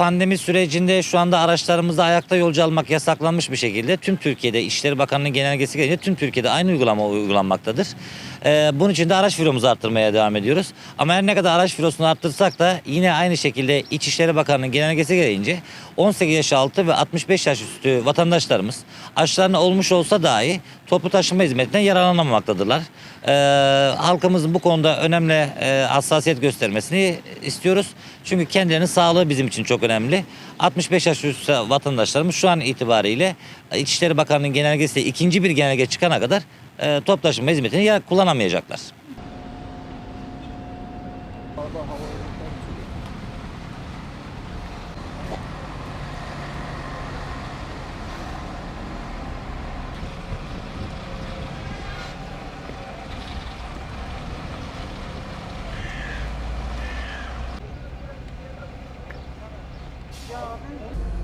pandemi sürecinde şu anda araçlarımızda ayakta yolcu almak yasaklanmış bir şekilde tüm Türkiye'de İşleri Bakanlığı'nın genelgesi gelince tüm Türkiye'de aynı uygulama uygulanmaktadır. Ee, bunun için de araç filomuzu arttırmaya devam ediyoruz. Ama her ne kadar araç filosunu arttırsak da yine aynı şekilde İçişleri Bakanlığı'nın genelgesi gelince 18 yaş altı ve 65 yaş üstü vatandaşlarımız aşılarına olmuş olsa dahi toplu taşıma hizmetinden yararlanamaktadırlar. Ee, halkımızın bu konuda önemli e, hassasiyet göstermesini istiyoruz. Çünkü kendilerinin sağlığı bizim için çok önemli. 65 yaş üstü vatandaşlarımız şu an itibariyle İçişleri Bakanlığı'nın genelgesiyle ikinci bir genelge çıkana kadar e, toplu taşıma hizmetini ya- kullanamayacaklar. Bye.